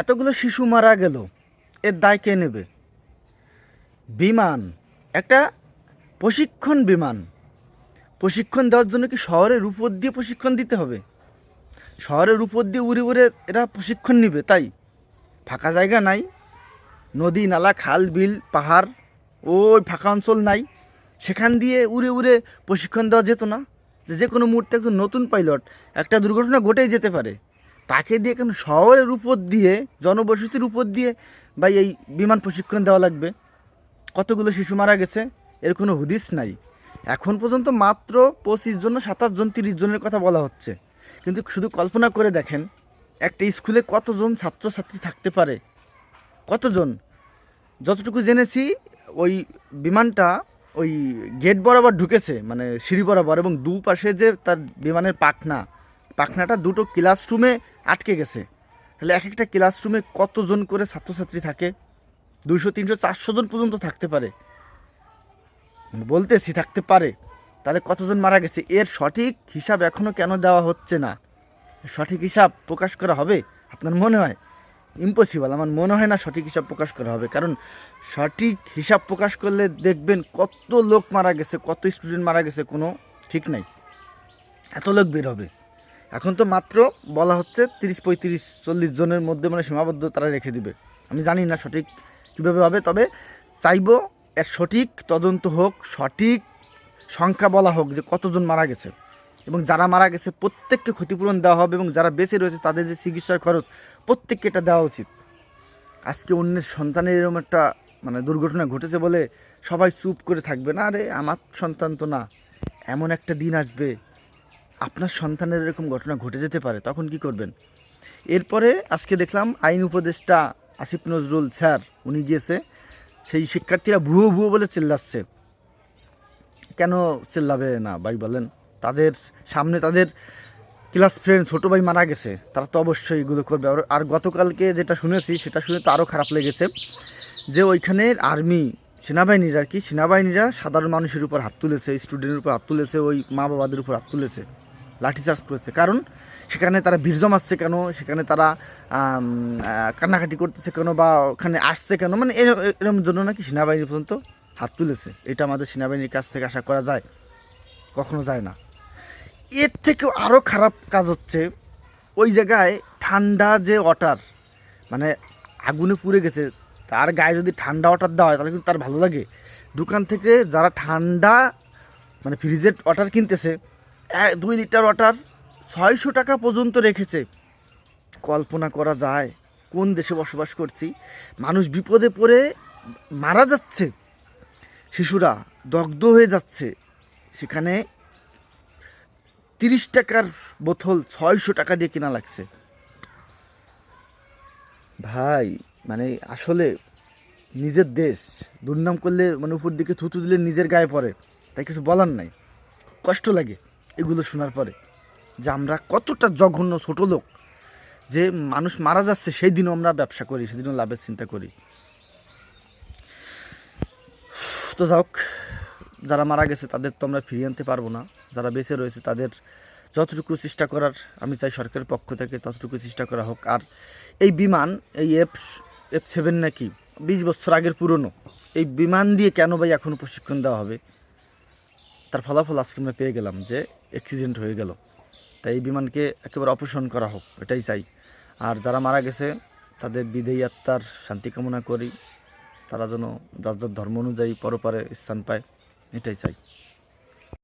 এতগুলো শিশু মারা গেল, এর দায় কে নেবে? বিমান, একটা প্রশিক্ষণ বিমান। প্রশিক্ষণ দেওয়ার জন্য কি শহরের উপর দিয়ে প্রশিক্ষণ দিতে হবে? শহরের উপর দিয়ে উড়ে উড়ে এরা প্রশিক্ষণ নিবে, তাই? ফাঁকা জায়গা নাই, নদী, নালা, খাল, বিল, পাহাড়, ওই ফাঁকা অঞ্চল নাই। সেখান দিয়ে উড়ে উড়ে প্রশিক্ষণ দেওয়া যেত না। যে যে কোনো মুহূর্তে একজন নতুন পাইলট, একটা দুর্ঘটনা ঘটেই যেতে পারে। তাকে দিয়ে কেন শহরের উপর দিয়ে, জনবসতির উপর দিয়ে বা এই বিমান প্রশিক্ষণ দেওয়া লাগবে? কতগুলো শিশু মারা গেছে? এর কোনো হুদিস নাই। এখন পর্যন্ত মাত্র পঁচিশ জন সাতাশ জন, তিরিশ জনের কথা বলা হচ্ছে। কিন্তু শুধু কল্পনা করে দেখেন, একটা স্কুলে কতজন ছাত্রছাত্রী থাকতে পারে? কতজন? যতটুকু জেনেছি, ওই বিমানটা ওই গেট বরাবর ঢুকেছে মানে সিঁড়ি বরাবর এবং দুপাশে যে তার বিমানের পাখনা পাখনাটা দুটো ক্লাসরুমে আটকে গেছে। তাহলে এক একটা ক্লাসরুমে কতজন করে ছাত্রছাত্রী থাকে? দুইশো, তিনশো, চারশো জন পর্যন্ত থাকতে পারে। বলতেছি থাকতে পারে। তাহলে কতজন মারা গেছে? এর সঠিক হিসাব এখনও কেন দেওয়া হচ্ছে না? সঠিক হিসাব প্রকাশ করা হবে? আপনার মনে হয়? ইম্পসিবল আমার মনে হয় না সঠিক হিসাব প্রকাশ করা হবে। কারণ সঠিক হিসাব প্রকাশ করলে দেখবেন কত লোক মারা গেছে, কত স্টুডেন্ট মারা গেছে, কোনো ঠিক নাই। এত লোক বের হবে। এখন তো মাত্র বলা হচ্ছে তিরিশ পঁয়ত্রিশ চল্লিশ জনের মধ্যে মানে সীমাবদ্ধ তারা রেখে দিবে। আমি জানি না সঠিক কীভাবে হবে, তবে চাইব এর সঠিক তদন্ত হোক, সঠিক সংখ্যা বলা হোক যে কতজন মারা গেছে এবং যারা মারা গেছে প্রত্যেককে ক্ষতিপূরণ দেওয়া হবে এবং যারা বেঁচে রয়েছে তাদের যে চিকিৎসার খরচ প্রত্যেককে এটা দেওয়া উচিত। আজকে অন্যের সন্তানের এরকম একটা মানে দুর্ঘটনা ঘটেছে বলে সবাই চুপ করে থাকবে না, আরে আমার সন্তান তো না, এমন একটা দিন আসবে। আপনার সন্তানের এরকম ঘটনা ঘটে যেতে পারে, তখন কি করবেন? এরপরে আজকে দেখলাম আইন উপদেষ্টা আসিফ নজরুল স্যার, উনি গিয়েছে, সেই শিক্ষার্থীরা ভুয়ো ভুয়ো বলে চিল্লাচ্ছে। কেন চিল্লাবে না ভাই বলেন? তাদের সামনে তাদের ক্লাস ফ্রেন্ড, ছোটো ভাই মারা গেছে, তারা তো অবশ্যই এগুলো করবে। আর- আর গতকালকে যেটা শুনেছি, সেটা শুনে তো আরও খারাপ লেগেছে যে ওইখানের আর্মি সেনাবাহিনীরা কি, সেনাবাহিনীরা সাধারণ মানুষের উপর হাত তুলেছে স্টুডেন্টের উপর হাত তুলেছে, ওই মা বাবাদের উপর হাত তুলেছে। লাঠিচার্জ করেছে। কারণ সেখানে তারা বীর জমাচ্ছে কেন? সেখানে তারা কান্নাকাটি করতেছে কেন? বা ওখানে আসছে কেন? মানে এর- এরম জন্য নাকি সেনাবাহিনী পর্যন্ত হাত তুলেছে। এটা আমাদের সেনাবাহিনীর কাছ থেকে আশা করা যায়। কখনো যায় না। এর থেকেও আরও খারাপ কাজ হচ্ছে, ওই জায়গায় ঠান্ডা যে ওয়াটার মানে আগুনে পুড়ে গেছে, তার গায়ে যদি ঠান্ডা ওয়াটার দেওয়া হয়, তাহলে কিন্তু তার ভালো লাগে। দোকান থেকে যারা ঠান্ডা মানে ফ্রিজের ওয়াটার কিনতেছে দুই লিটার ওয়াটার ছয়শো টাকা পর্যন্ত রেখেছে। কল্পনা করা যায় কোন দেশে বসবাস করছি। মানুষ বিপদে পড়ে মারা যাচ্ছে। শিশুরা দগ্ধ হয়ে যাচ্ছে। সেখানে তিরিশ টাকার বোতল ছয়শো টাকা দিয়ে কেনা লাগছে। ভাই মানে আসলে নিজের দেশ, দুর্নাম করলে মানে উপর দিকে থুতু দিলে নিজের গায়ে পড়ে। তাই কিছু বলার নাই। কষ্ট লাগে। এগুলো শোনার পরে যে আমরা কতটা জঘন্য ছোট লোক যে মানুষ মারা যাচ্ছে সেই দিনও আমরা ব্যবসা করি, সেদিনও লাভের চিন্তা করি। তো যাক যারা মারা গেছে তাদের তো আমরা ফিরিয়ে আনতে পারব না। যারা বেঁচে রয়েছে তাদের যতটুকু চেষ্টা করার আমি চাই সরকারের পক্ষ থেকে, ততটুকু চেষ্টা করা হোক। আর এই বিমান, এই এফ এফ সেভেন নাকি, বিশ বছর আগের পুরনো, এই বিমান দিয়ে কেন ভাই এখনও প্রশিক্ষণ দেওয়া হবে? তার ফলাফল আজকে আমরা পেয়ে গেলাম যে অ্যাক্সিডেন্ট হয়ে গেল। তাই এই বিমানকে একেবারে অপসারণ করা হোক, এটাই চাই। আর যারা মারা গেছে, তাদের বিদেয়ী আত্মার শান্তি কামনা করি। তারা যেন যার যার ধর্ম অনুযায়ী পরপারে স্থান পায়, এটাই চাই।